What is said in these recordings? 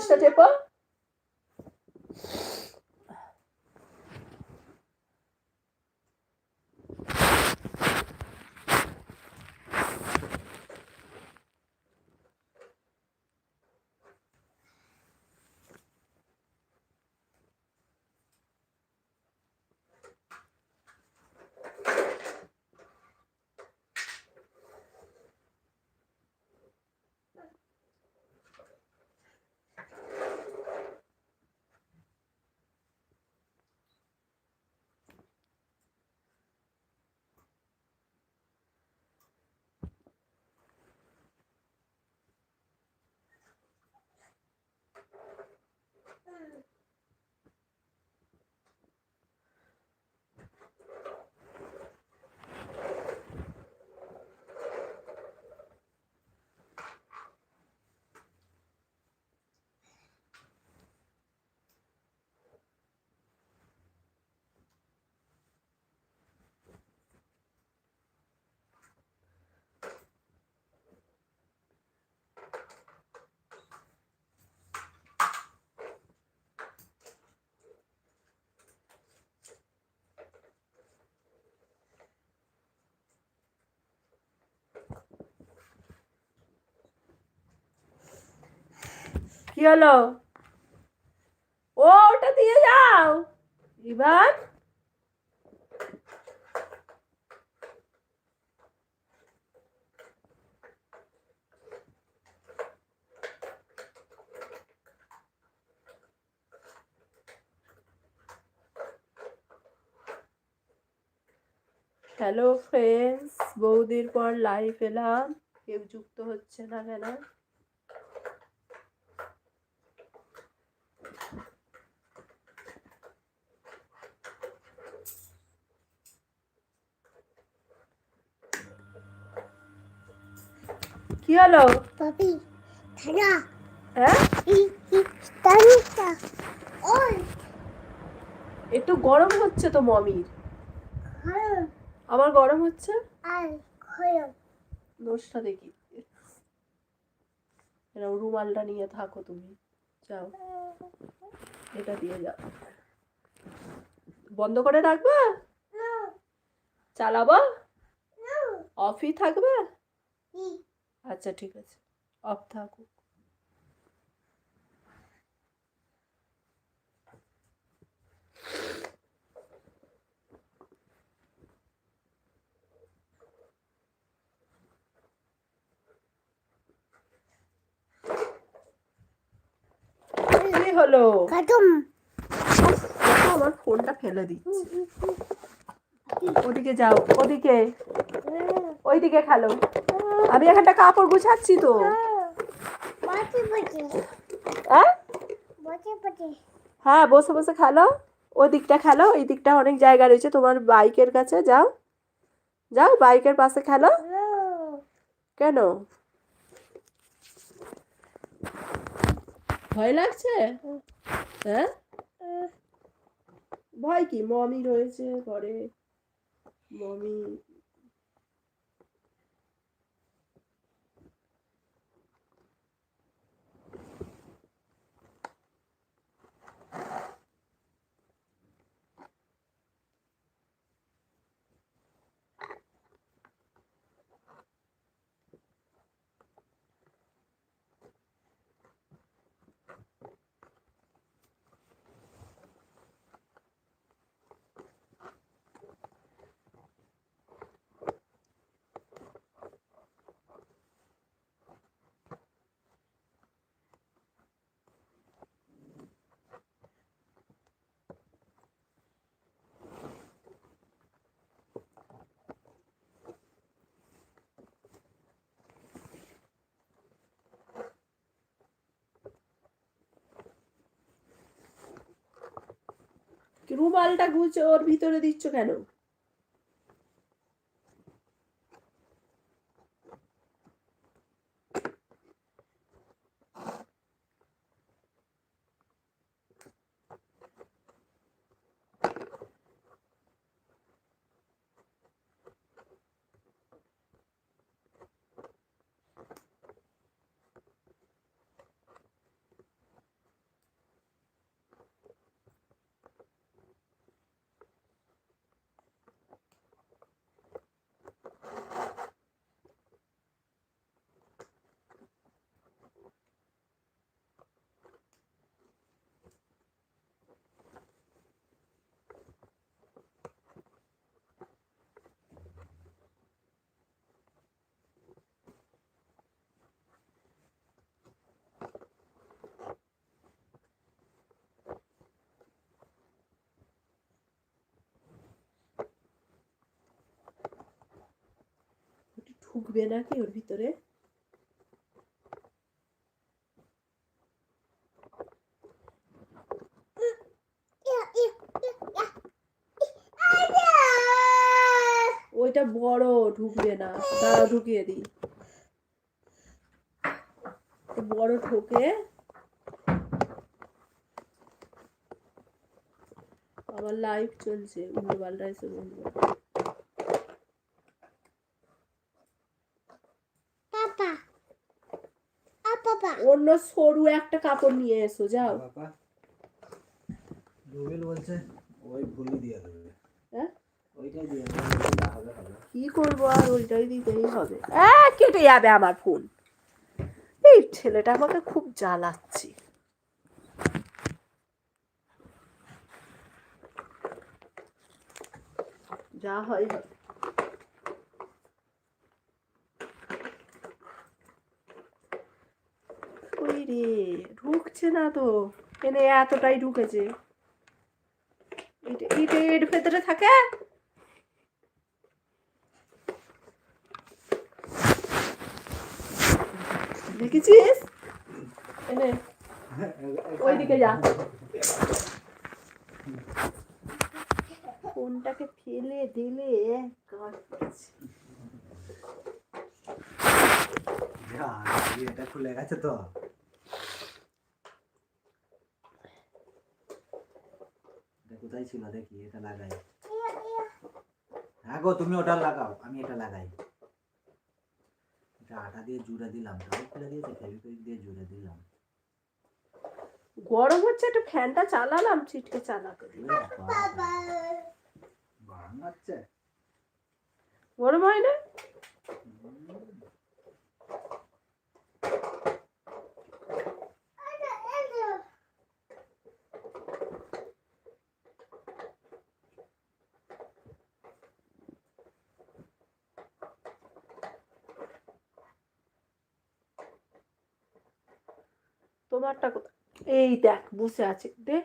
está de tepa. কি হলো? ওটা দিয়ে যাও। এবার হ্যালো ফ্রেন্ডস বৌদির পর লাইভ এলাম। কেউ যুক্ত হচ্ছে না কেন? কি হলো? পাপি ঠান্ডা হ্যাঁ? ঠান্ডা ওই একটু গরম হচ্ছে তো মমির। হ্যাঁ। আমার গরম হচ্ছে? দোষটা দেখি। এরকম রুমালটা নিয়ে থাকো তুমি। যাও। এটা দিয়ে যাও। বন্ধ করে রাখবা? চালাবো? অফই থাকবে? আচ্ছা ঠিক আছে। অফ থাকুক। হলো। আমার ফোনটা ফেলে দিচ্ছি। ওদিকে যাও ওদিকে। ওইদিকে খেলো। আমি এখানটা কাপড় গুছাচ্ছি তো। হ্যাঁ? বসে বসে হ্যাঁ বসে বসে খেলো। ওই দিকটা খেলো, এই দিকটা অনেক জায়গা রয়েছে। তোমার বাইকের কাছে যাও। যাও, বাইকের পাশে খেলো। কেন? ভয় লাগছে? হ্যাঁ? ভয় কি? মমি রয়েছে ঘরে। মমি রুমালটা গুছ ওর ভিতরে দিচ্ছ কেন? ঢুকবে নাকি ওর ভিতরে ওইটা বড় ঢুকবে না দাঁড়া ঢুকিয়ে দিই বড় ঢোকে আমার লাইভ চলছে উল্টো পাল্টা এসে বলব পাপা আ পাপা অন্য সরু একটা কাপড় নিয়ে এসো যাও। বাবা রুবেল বলছে ওই ভুলি দিয়ে দেবে। হ্যাঁ? ওইটাই দিয়ে কি করব আর ওইটাই দিতেই হবে। কেটে যাবে আমার ফোন। এই ছেলেটা আমাকে খুব জ্বালাচ্ছে। যা হয় হবে। ওই রে ঢুকছে না তো। এনে এতটাই ঢুকেছে। এটা এর ভেতরে থাকে? দেখেছিস? এনে, ওইদিকে যা। ফোনটাকে ফেলে দিলে এটা খুলে গেছে তো। কোথায় ছিল দেখি এটা লাগাই। হ্যাঁ গো তুমি ওটা লাগাও আমি এটা লাগাই। এটা আটা দিয়ে জুড়ে দিলাম তাও খুলে দিয়েছে ফেভিকুইক দিয়ে জুড়ে দিলাম। গরম হচ্ছে একটু ফ্যানটা চালালাম চালাতে এ গরম গরম হয় না? তোমারটা কোথায়? এই দেখ বসে আছে দে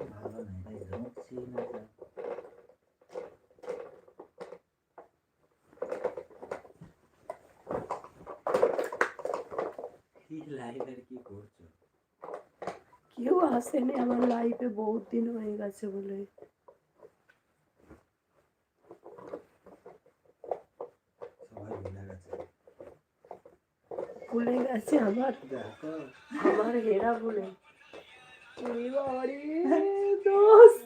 এটা ভালো না জমছি না কি করছ? কেউ আসেনি আমার লাইফে বহুত দিন হয়ে গেছে বলে। ভুলে গেছে। আমার? আমার হেরা বলে। বাবারে, দোস্ত।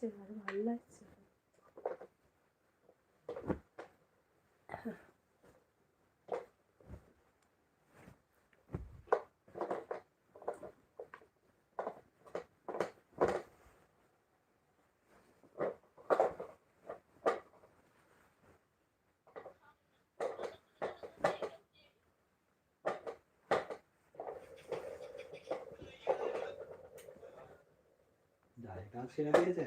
severim. Allah severim. ডাল সিরা পেয়েছে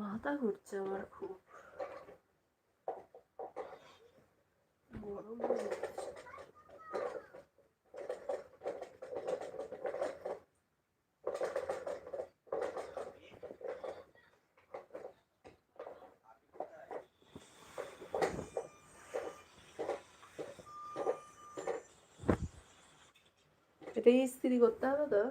মাথা ঘুরছে আমার খুব গরম হয়ে যাচ্ছে। এটা ইস্ত্রি করতে হবে তো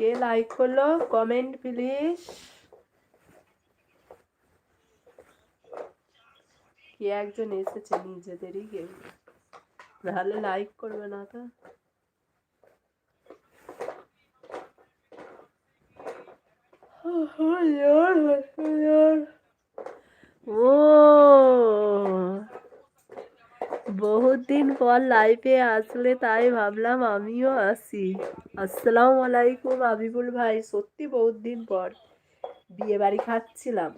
কে লাইক করল? কমেন্ট প্লিজ কে একজন এসেছে নিজেদেরই গেম নাহলে লাইক করবে না তো? ও বহুত দিন পর লাইভে আসলে তাই ভাবলাম আমিও আসি। আসসালামু আলাইকুম আবিবুল ভাই, সত্যি বহুত দিন পর বিয়ে বাড়ি খাচ্ছিলাম।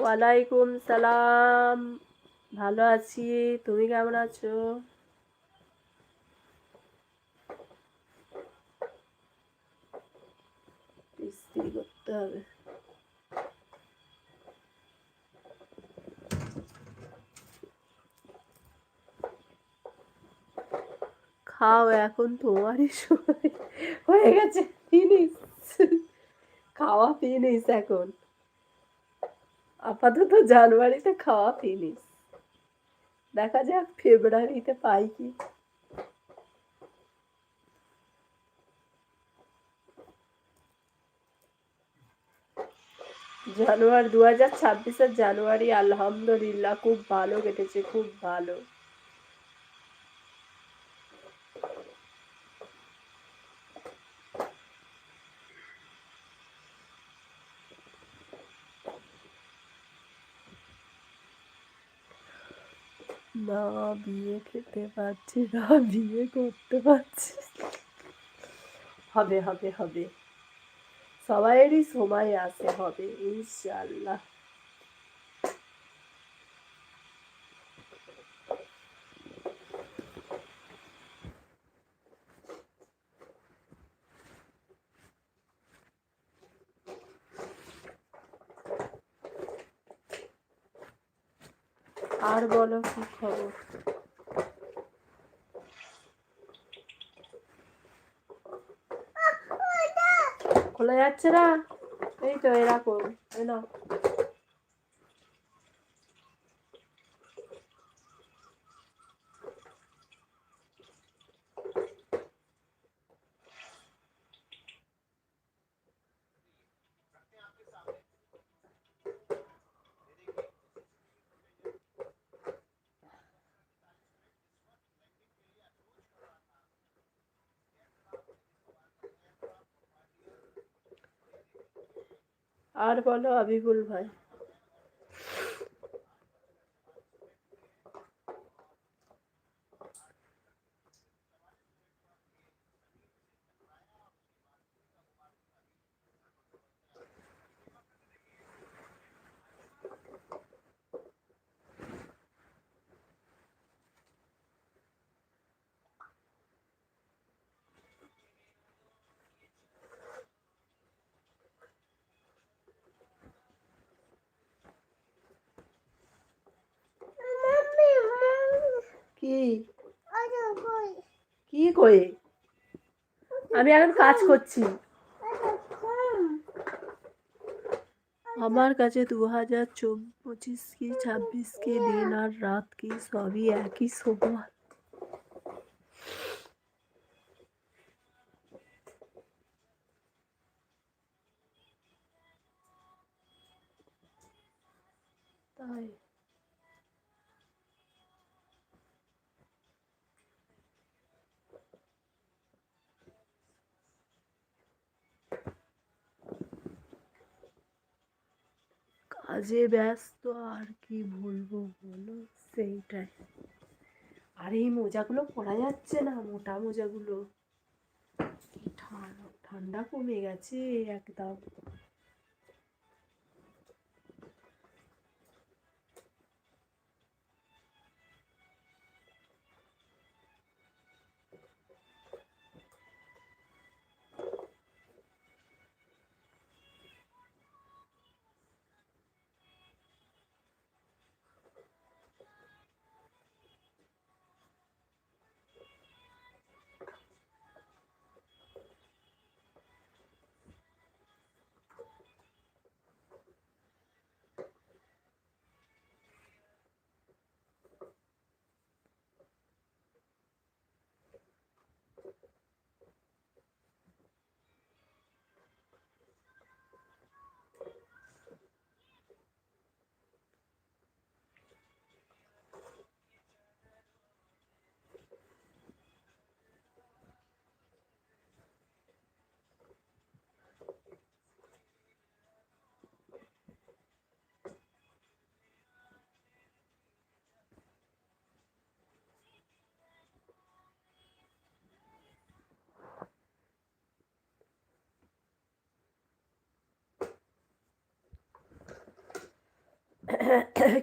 ওয়ালাইকুম সালাম। ভালো আছি। তুমি কেমন আছো? করতে হবে। খাও এখন তোমারই সময়। হয়ে গেছে খাওয়া ফিনিস এখন। আপাতত জানুয়ারিতে খাওয়া ফিনিস দেখা যাক, ফেব্রুয়ারিতে পাই কি। জানুয়ারি দু হাজার ছাব্বিশের জানুয়ারি, আলহামদুলিল্লাহ, খুব ভালো কেটেছে, খুব ভালো। না, বিয়ে খেতে পারছি না, বিয়ে করতে পারছি হবে হবে হবে। সবাইয়েরই সময় আসে হবে ইনশাল্লাহ আর বলো কি খবর? খোলা যাচ্ছে না? এই তো এরকম এই নাও। আর বলো আবিবুল ভাই। কি? কই? কি কয়ে আমি এখন কাজ করছি। আমার কাছে দু হাজার চব্বিশ কি ছাব্বিশ কি দিন আর রাত কি সবই একই সময় তাই কাজে ব্যস্ত, আর কি বলব বলো? সেইটাই। আর এই মোজাগুলো পরা যাচ্ছে না, মোটা মোজাগুলো। ঠান্ডা ঠান্ডা কমে গেছে, একদম।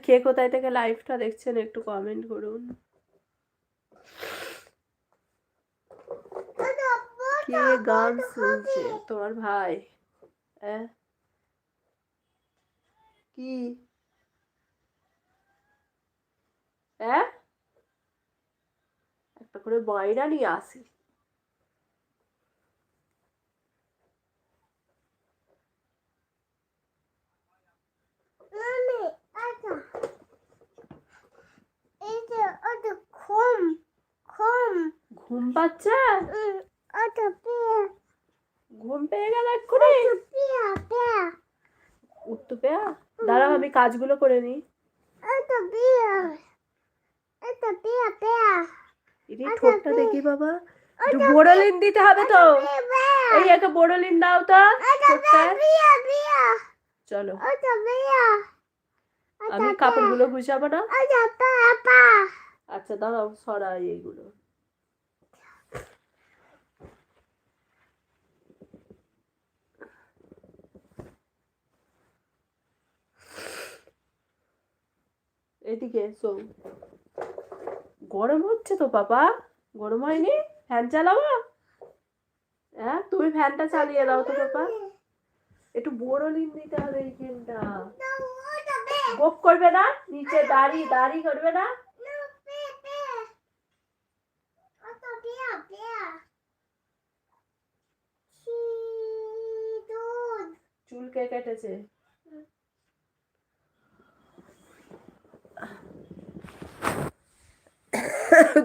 কে কোথায় থেকে লাইভটা দেখছেন একটু কমেন্ট করুন। কে গান শুনছে? তোমার ভাই হ্যাঁ কি? হ্যাঁ একটা করে বয়রা নিয়ে আসি মামি ওটা এটা ওটা কম কম ঘুম পাচ্ছে? ঘুম পেয়ে গেল এক্ষুনি? পেয়া পেয়া। উঠতে দাঁড়াও আমি কাজগুলো করে নিই এটা ঠোঁটটা দেখি বাবা। একটু বোরোলিন দিতে হবে তো। এই একটা বোরোলিন দাও তো চলো। আমি কাপড়গুলো গুছাবো না? আচ্ছা দাঁড়াও সরাই এইগুলো। এদিকে এসো গরম হচ্ছে তো, বাবা। গরম হয়নি? ফ্যান চালাবো? হ্যাঁ তুমি ফ্যানটা চালিয়ে দাও তো, বাবা। একটু বোরোলিন দিতে হবে ওটা পেয়া গোপ করবে না? নিচে দাড়ি দাড়ি করবে না? চুল কে কেটেছে?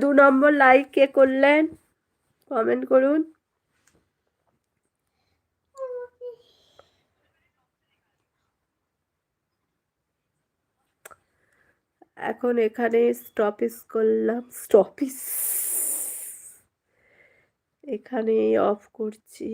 দু নম্বর লাইক কে করলেন? কমেন্ট করুন। এখন এখানে স্টপিস করলাম। স্টপিস এখানেই অফ করছি।